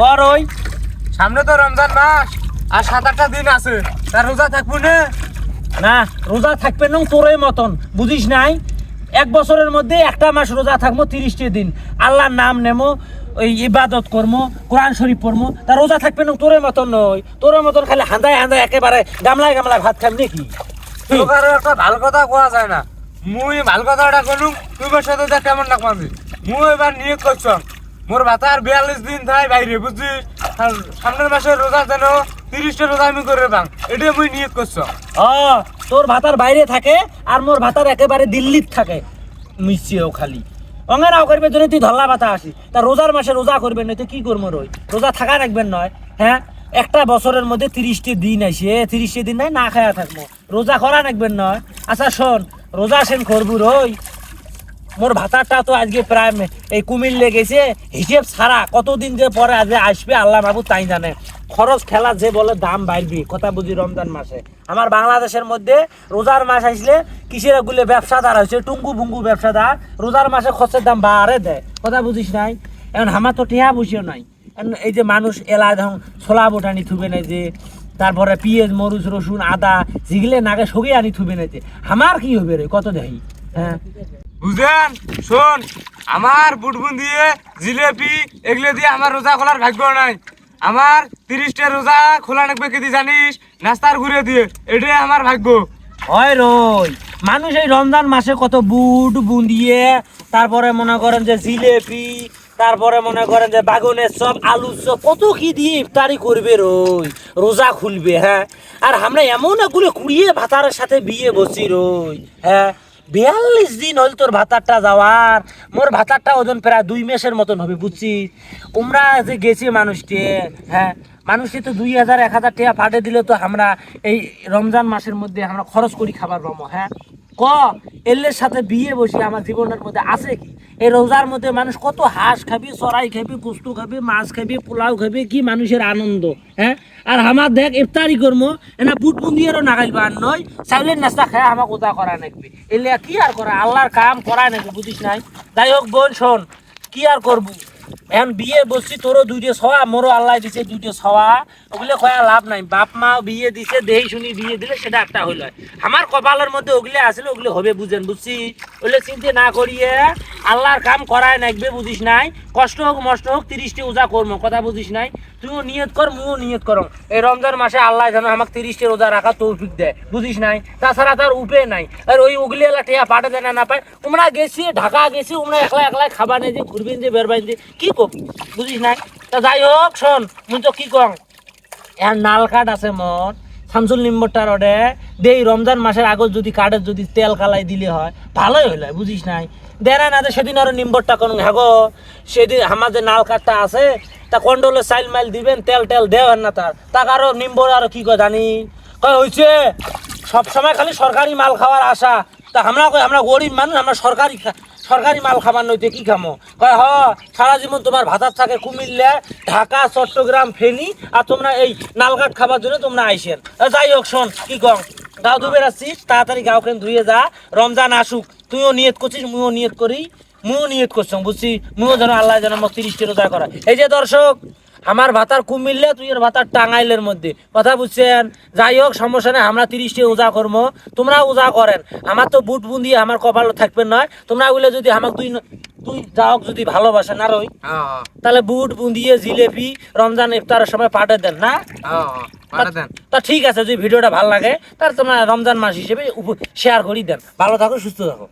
কর ওই। সামনে তো রমজান মাস আর সাত আটটা দিন আছে। তার রোজা থাকব না? না রোজা থাকবে না তোরই মতন। বুঝিস নাই? এক বছরের মধ্যে একটা মাস রোজা থাকব তিরিশটি দিন। আল্লাহর নাম নেমো ওই ইবাদত করব কোরআন শরীফ পড়ব তা রোজা থাকবে না তোরের মতন নয়। তোরের মতন খালি হাঁদায় হাঁদায় একেবারে গামলায় গামলায় ভাত খাবি নাকি? একটা ভালো কথা কোয়া যায় না। মুই ভালো কথাটা কলুম তোমার সাথে কেমন না পাবি মুই এবার নিয়োগ করছ মোর ভাতার বিয়াল্লিশ দিন থাই বাইরে, বুঝছিস? আর সামনের মাসের রোজা যেন তিরিশটা রোজা আমি করে পাং এটাই মুই নিয়োগ করছ। ও তোর ভাতার বাইরে থাকে আর মোর ভাতার একেবারে দিল্লিত থাকে। মিশিয়েও খালি। অঙ্গেরাও করবে যদি তুই ধল্লা ভাতা আসি তা রোজার মাসে রোজা করবেন নয় তুই কি করব রই রোজা থাকা রাখবেন নয় হ্যাঁ? একটা বছরের মধ্যে তিরিশটি দিন আসে, তিরিশটি দিন নাই, না খায়া থাকব। রোজা করা রাখবেন নয়। আচ্ছা শোন, রোজা সেন করব রই মোর ভাতারটা তো আজকে প্রায় এই কুমির লেগেছে হিসেব ছাড়া কতদিন যে পরে আজ আসবে, আল্লাহ বাবু তাই জানে। খরচ খেলা যে বলে দাম বাড়বি, কথা বুঝি রমজান মাসে। আমার বাংলাদেশের মধ্যে রোজার মাস আসলে কিসের গুলে ব্যবসাদার হয়েছে? টুঙ্গু বুঙ্গু ব্যবসাদার। রোজার মাসে খরচের দাম বাড়ে দেয় কথা বুঝিস নাই? এখন আমার তো টিয়া বুঝিও নাই। এই যে মানুষ এলা ধরুন ছোলা বোটানি থুবে নাই যে, তারপরে পিঁয়াজ, মরুচ, রসুন, আদা, যেগুলো নাগে সগে আনি থুবে নাই যে। আমার কি হবে রে? কত দেখি হ্যাঁ? বুঝেন? শোন, আমার বুটবুন দিয়ে জিলেপি, এগুলো দিয়ে আমার রোজা খোলার ভাগ্য নাই। আমার তিরিশটা রোজা খোলা নাকবে কি জানিস? নাস্তার ঘুরে দিয়ে, এটাই আমার ভাগ্য। হয় রই। মানুষ এই রমজান মাসে কত বুট বুন্দিয়ে, তারপরে মনে করেন যে জিলেপি, তারপরে মনে করেন যে বাগনের সব আলু সব কত কি দিয়ে ইফতারি করবে রই। রোজা খুলবে হ্যাঁ? আর আমরা এমন এগুলো কুড়িয়ে ভাতারের সাথে বিয়ে বসি রই হ্যাঁ? বিয়াল্লিশ দিন হইল তোর ভাতারটা যাওয়ার। মোর ভাতারটা ওজন প্রায় দুই মাসের মতন হবে, বুঝছি? তোমরা যে গেছি মানুষটি হ্যাঁ? মানুষটি তো দুই হাজার, এক হাজার টাকা ফাটে দিলে তো আমরা এই রমজান মাসের মধ্যে আমরা খরচ করি খাবার পাবো হ্যাঁ? ক, এলের সাথে বিয়ে বসি আমার জীবনের মধ্যে আছে কি? এই রোজার মধ্যে মানুষ কত হাঁস খাবি চড়াই খাবি কুস্তু খাবি, মাছ খাবি, পোলাও খাবি, কি মানুষের আনন্দ হ্যাঁ? আর আমার দেখ, ইফতারি করব এনা বুট বুন্দিয়েরও নাগাইল বান নয়। চাইলের নাস্তা খায় আমাকে ওজা করা নাকবি এলে কি আর করা? আল্লাহর কাম করা নাকবি বুঝিস নাই? যাই হোক বোন, শোন, কি আর করব? এখন বিয়ে বসছি তোরও দুইটে ছওয়া মোরও আল্লাহ দিছে দুইটে ছওয়া ওগুলো কয়া লাভ নাই। বাপ মা বিয়ে দিছে দেহি শুনি বিয়ে দিলে, সেটা একটা হইল। আমার কপালের মধ্যে ওগুলো আসলে ওগুলো হবে বুঝেন, বুঝছি? ওগুলো চিন্তা না করিয়ে আল্লাহর কাম করায় নাকবে, বুঝিস নাই? কষ্ট হোক, মষ্ট হোক, তিরিশটি রোজা করব কথা বুঝিস নাই? তুইও নিয়ত কর মুও নিয়ত করো এই রমজান মাসে আল্লাহ যেন আমাকে তিরিশটি রোজা রাখা তৌফিক দেয়, বুঝিস নাই? তাছাড়া তার উপে নাই। আর ওই ওগুলি এলা টেয়া পাঠা দেয় না পায় তোমরা গেছি, ঢাকা গেছি তোমরা একলা একলাই খাবার নেই যে ঘুরবেন যে বেরবাইন যে, কি কর বুঝিস নাই? তা যাই হোক, শোন, মুই তো কি কম? এর নাল কাঠ আছে মোর, শামসুল নিম্বরটার ওডে দেই, রমজান মাসের আগত যদি কাঠের যদি তেল কালাই দিলে হয়, ভালোই হইলে, বুঝিস নাই? দেরা না সেদিন আরও নিম্বরটা কোন হ্যাগো সেদিন আমার যে নাল কাঠটা আছে, তা কন্ডলে চাইল মাইল দিবেন, তেল টেল দেওয়ার না তার। তাক আরও নিম্বর আরও কি কয় জানি? কয় হয়েছে সবসময় খালি সরকারি মাল খাওয়ার আশা। তা আমরা কই আমরা গরিব মানুষ, আমরা সরকারি সরকারি মাল খাবার নইতে কি খামো? কয়, হ, সারা জীবন তোমার ভাতার থাকে কুমিল্লা, ঢাকা, চট্টগ্রাম, ফেনী, আর তোমরা এই নালঘাট খাবার জন্য তোমরা আইসেন। যাই হোক, শোন, কি কম? গাও ধুবে আসছিস তাড়াতাড়ি গাও কেন ধুয়ে যা। রমজান আসুক তুইও নিয়ত করছিস মুইও নিয়ত করি মুও নিয়ত করছ বুঝছি মুও যেন আল্লাহ যেন আমার তিরিশটি রোজা করা এই যে দর্শক আমার ভাতার কুমিল্লা তুই এর ভাতার টাঙ্গাইলের মধ্যে। কথা বুঝছেন? যাই হোক সমস্যা নেই আমরা তিরিশটি ওজা করব। তোমরা ওজা করেন। আমার তো বুট বুন্দি আমার কপাল থাকবে নয় তোমরা ওগুলো যদি আমাকে দুই তুই যাওক যদি ভালোবাসেন আর ওই হ্যাঁ। তাহলে বুট বুন্দিয়ে জিলেপি রমজান ইফতারের সময় পাঠে দেন না? হ্যাঁ। তা ঠিক আছে যদি ভিডিওটা ভালো লাগে তাহলে তোমরা রমজান মাস হিসেবে শেয়ার করি দেন। ভালো থাকো সুস্থ থাকো।